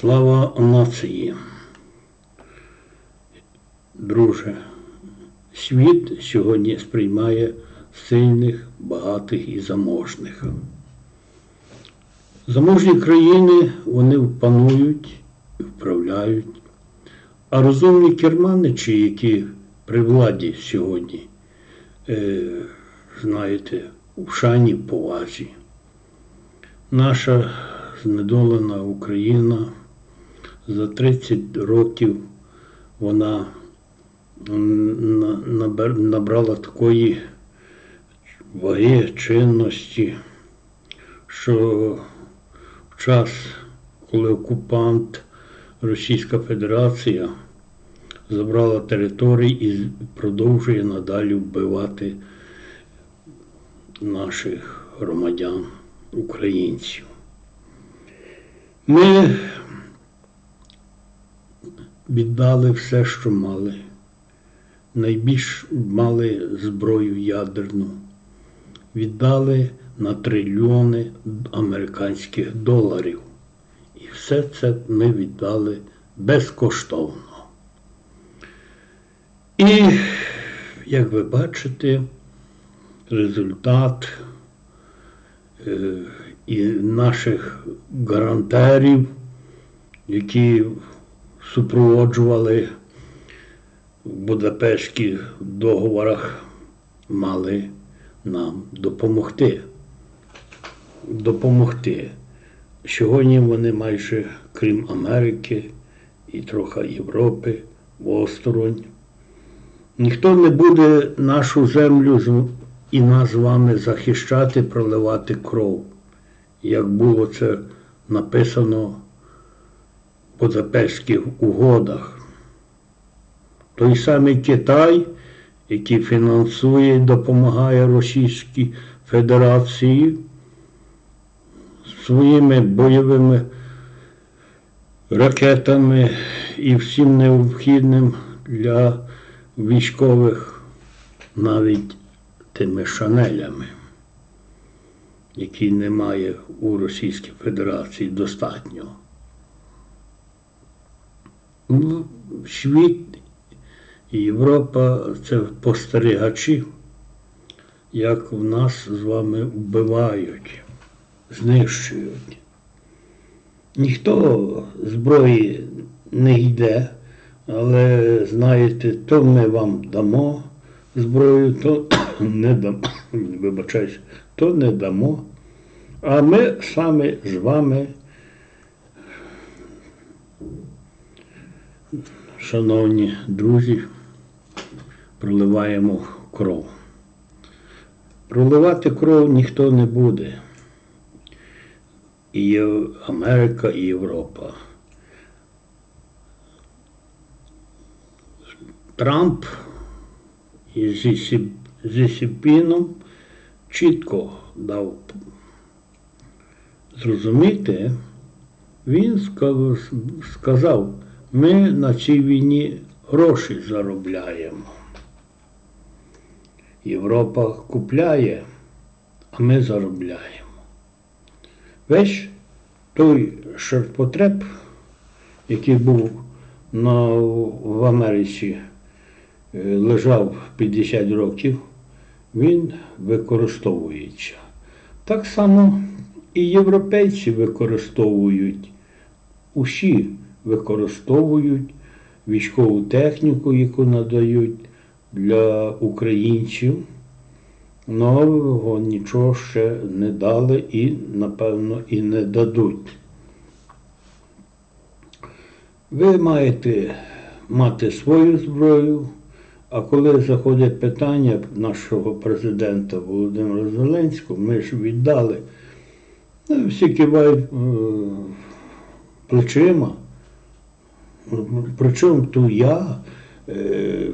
Слава нації. Друже, світ сьогодні сприймає сильних, багатих і заможних. Заможні країни вони панують і вправляють, а розумні керманичі, які при владі сьогодні, е, знаєте, в шані повазі. Наша знедолена Україна за 30 років вона набрала такої ваги, чинності, що в час, коли окупант Російська Федерація забрала території і продовжує надалі вбивати наших громадян, українців. Ми віддали все, що мали. Найбільш мали зброю ядерну. Віддали на трильйони американських доларів. І все це ми віддали безкоштовно. І, як ви бачите, результат е, і наших гарантерів, які супроводжували в Будапештських договорах, мали нам допомогти. Допомогти. Сьогодні вони майже, крім Америки і трохи Європи, осторонь. Ніхто не буде нашу землю і нас з вами захищати, проливати кров, як було це написано Будапештських угодах. Той самий Китай, який фінансує і допомагає Російській Федерації своїми бойовими ракетами і всім необхідним для військових навіть тими шанелями, які немає у Російській Федерації достатньо. Ну, Світ і Європа це спостерігачі, як в нас з вами вбивають, знищують. Ніхто зброї не йде, але знаєте, то ми вам дамо зброю, то не дамо. Вибачаюсь, то не дамо. А ми саме з вами, шановні друзі, проливаємо кров. Проливати кров ніхто не буде. І Америка, і Європа. Трамп зі, Сіпіном чітко дав зрозуміти, він сказав, ми на цій війні гроші заробляємо. Європа купляє, а ми заробляємо. Весь той ширпотреб, який був на, в Америці, е, лежав 50 років, він використовується. Так само і європейці використовують, усі використовують військову техніку, яку надають для українців. Нового нічого ще не дали і, напевно, і не дадуть. Ви маєте мати свою зброю, а коли заходять питання нашого президента Володимира Зеленського, ми ж віддали. Ну, Всі кивають е, плечима. Причому тут я, е,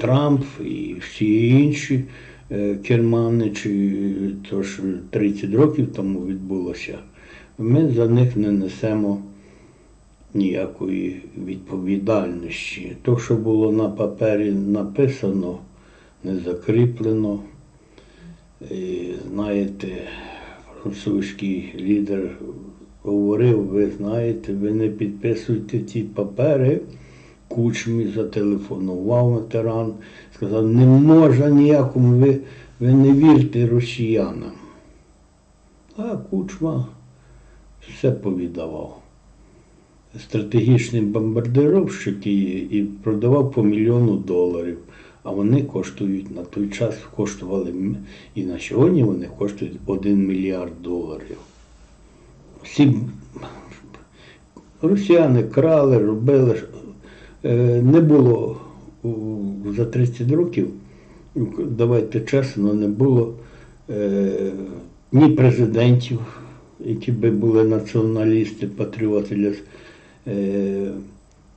Трамп і всі інші е, керманичі, то ж 30 років тому відбулося, ми за них не несемо ніякої відповідальності. То, що було на папері написано, не закріплено. І, знаєте, французький лідер говорив, ви знаєте, ви не підписуйте ті папери. Кучмі зателефонував ветеран, сказав, не можна ніякому, ви, ви не вірте росіянам. А Кучма все повідавав. Стратегічний бомбардировщик і, і продавав по мільйону доларів. А вони коштують на той час коштували і на сьогодні вони коштують 1 мільярд доларів. Всі росіяни крали, робили. Е, Не було за 30 років, давайте чесно, не було е, ні президентів, які би були націоналісти, патріоти. е,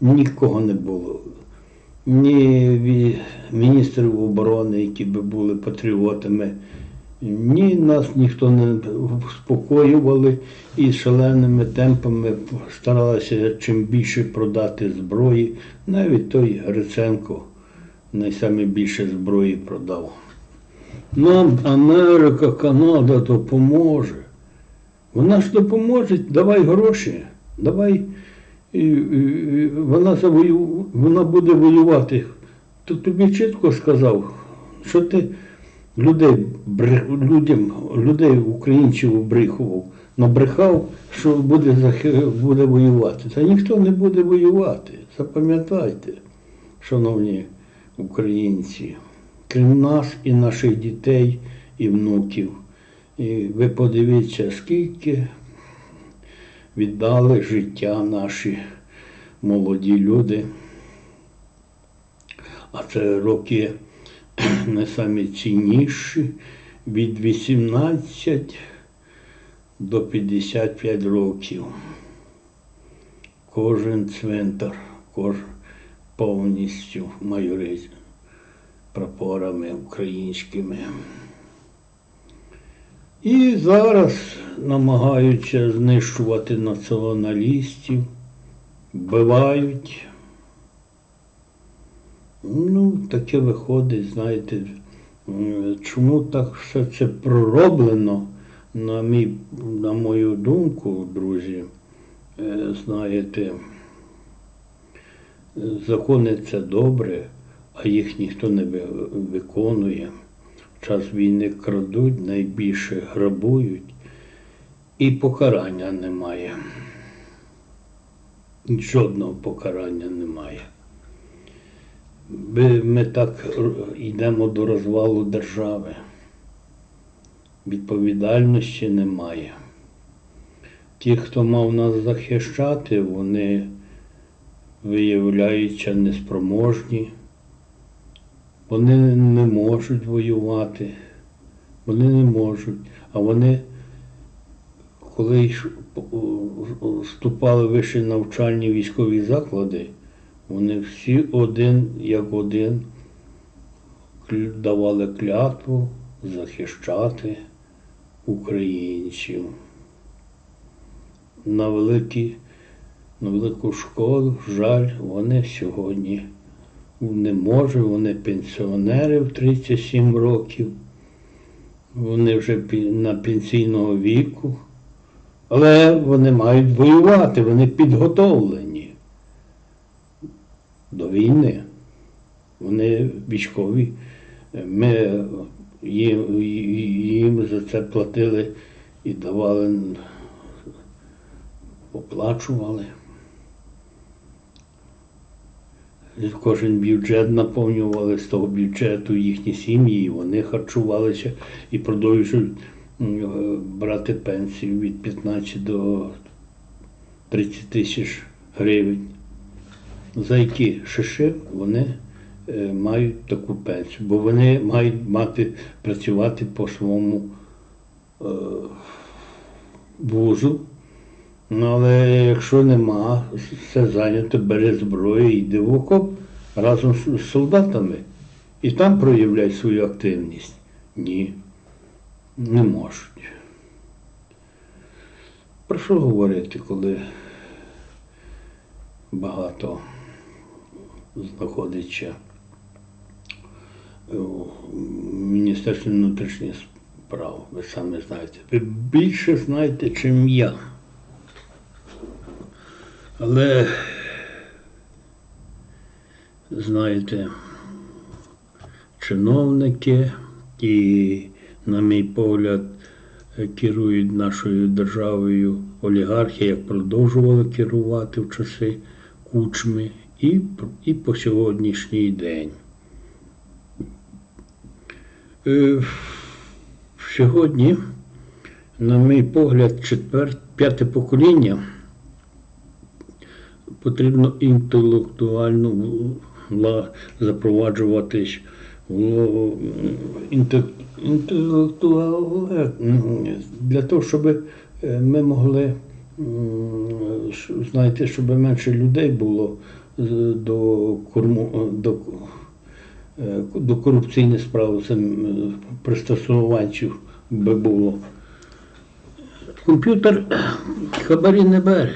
Нікого не було. Ні міністрів оборони, які би були патріотами. Ні, нас ніхто не успокоювали і шаленими темпами старалися чим більше продати зброї. Навіть той Гриценко найсаме більше зброї продав. Нам Америка, Канада допоможе. Вона ж допоможе, давай гроші, давай. Вона, завою, вона буде воювати. То тобі чітко сказав, що ти людей, людям, людей українців обрихував, набрехав, що буде, буде воювати. Та ніхто не буде воювати. Запам'ятайте, шановні українці, крім нас і наших дітей і внуків. І ви подивіться, скільки віддали життя наші молоді люди. А це роки не самі цінніші від 18 до 55 років. Кожен цвинтар, кожен повністю майорить прапорами українськими. І зараз намагаються знищувати націоналістів, вбивають. Ну, таке виходить, знаєте, чому так все це пророблено, на, мій, на мою думку, друзі, е, знаєте, е, закони це добре, а їх ніхто не ви- виконує. В час війни крадуть, найбільше грабують, і покарання немає. Жодного покарання немає. Ми, так йдемо до розвалу держави. Відповідальності немає. Ті, хто мав нас захищати, вони виявляються неспроможні. Вони не можуть воювати. Вони не можуть. А вони, коли вступали в вищі навчальні військові заклади, вони всі один як один давали клятву захищати українців. На, великі, на велику школу, жаль, вони сьогодні не можуть, вони пенсіонери в 37 років, вони вже на пенсійного віку, але вони мають воювати, вони підготовлені до війни. Вони військові. Ми їм, їм за це платили і давали, оплачували. Кожен бюджет наповнювали з того бюджету їхні сім'ї, і вони харчувалися і продовжують е, брати пенсію від 15 до 30 тисяч гривень. За які шиши вони е, мають таку пенсію, бо вони мають мати працювати по своєму е, вузу. Ну, але якщо нема, все зайнято, бери зброю і йди в окоп разом з солдатами. І там проявляй свою активність. Ні, не можуть. Про що говорити, коли багато знаходиться у Міністерстві внутрішніх справ, ви самі знаєте. Ви більше знаєте, чим я. Але, знаєте, чиновники і, на мій погляд, керують нашою державою олігархи, як продовжували керувати в часи кучми і, і по сьогоднішній день. Е, Сьогодні, на мій погляд, четвер... п'яте покоління потрібно інтелектуально вла- запроваджувати ж в- інте- інтелектуале для того, щоб е, ми могли знаєте, щоб менше людей було до корму до, е, до корупційних справ це пристосувачів би було. Комп'ютер хабарі не бере.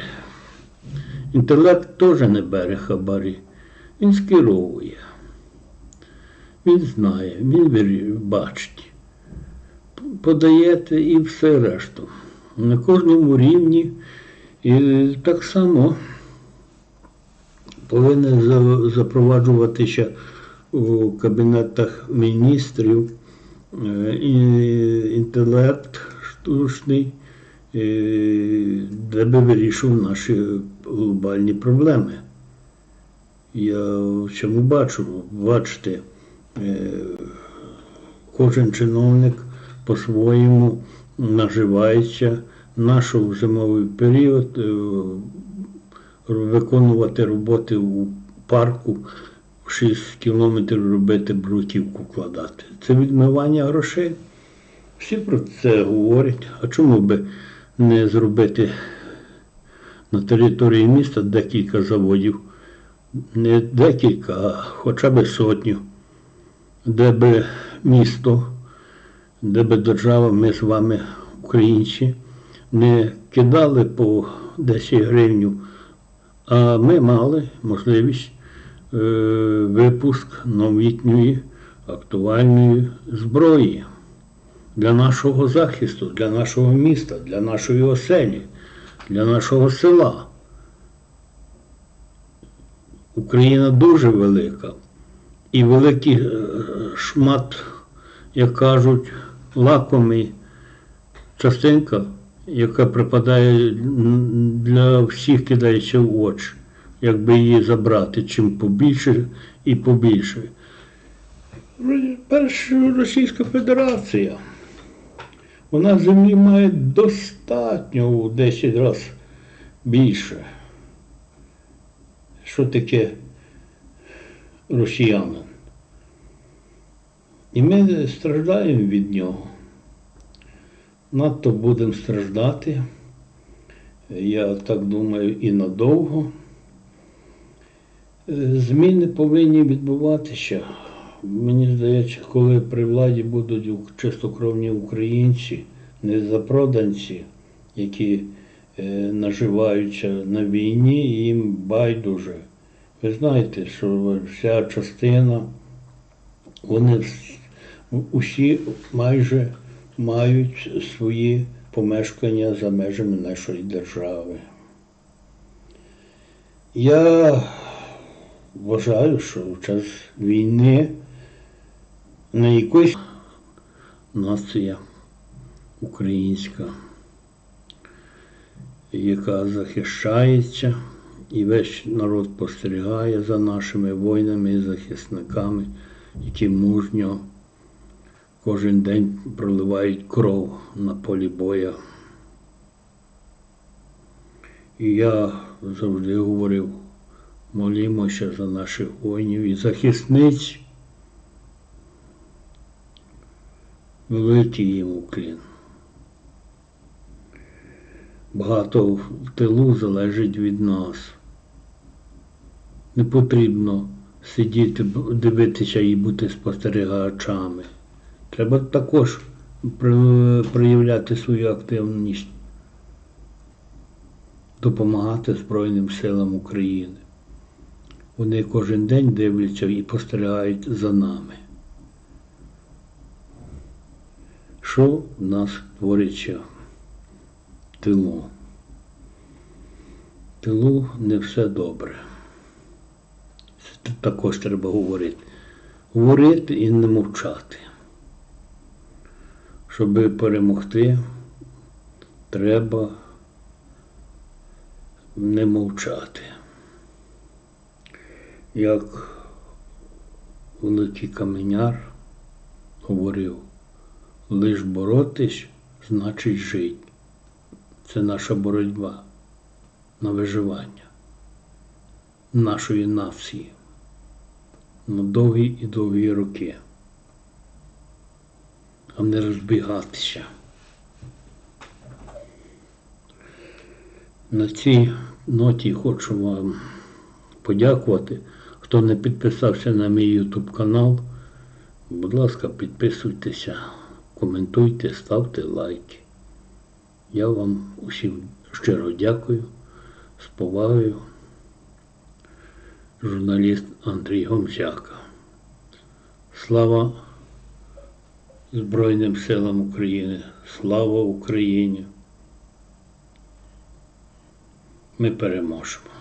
Інтелект теж не бере хабарі. Він скеровує. Він знає, він бачить. Подаєте і все решту. На кожному рівні. І так само повинен запроваджуватися у кабінетах міністрів е, інтелект штучний, е, де би вирішив наші глобальні проблеми. Я в чому бачу, бачите, е, кожен чиновник по-своєму наживається, нашу зимовий період виконувати роботи у парку 6 кілометрів робити бруківку кладати. Це відмивання грошей. Всі про це говорять. А чому би не зробити на території міста декілька заводів? Не декілька, а хоча б сотню, де би місто, де би держава, ми з вами, українці, не кидали по 10 гривню, а ми мали можливість е, випуск новітньої актуальної зброї для нашого захисту, для нашого міста, для нашої оселі, для нашого села. Україна дуже велика. І великий е, шмат, як кажуть, лакомий частинка, яка припадає для всіх кидається в очі, якби її забрати чим побільше і побільше. Перша Російська Федерація. Вона землі має достатньо у 10 разів більше. Що таке росіянин? І ми страждаємо від нього. Надто будемо страждати. Я так думаю, і надовго. Е, Зміни повинні відбуватися. Мені здається, коли при владі будуть чистокровні українці, не запроданці, які е, наживаються на війні, їм байдуже. Ви знаєте, що вся частина, вони усі майже мають свої помешкання за межами нашої держави. Я вважаю, що в час війни не якась нація українська, яка захищається, і весь народ спостерігає за нашими воїнами і захисниками, які мужньо кожен день проливають кров на полі боя. І я завжди говорив, молімося за наших воїнів і захисниць. Великий їм уклін. Багато в тилу залежить від нас. Не потрібно сидіти, дивитися і бути спостерігачами. Треба також проявляти свою активність, допомагати Збройним силам України. Вони кожен день дивляться і спостерігають за нами. Що в нас твориться тилу? тилу не все добре. Це також треба говорити. Говорити і не мовчати. Щоб перемогти, треба не мовчати. Як великий каменяр говорив, лиш боротись, значить жити. Це наша боротьба на виживання нашої нації на довгі і довгі роки, розбігатися. На цій ноті хочу вам подякувати. Хто не підписався на мій YouTube канал, будь ласка, підписуйтеся, коментуйте, ставте лайки. Я вам усім щиро дякую, з повагою. Журналіст Андрій Гомзяка. Слава Збройним силам України! Слава Україні! Ми переможемо.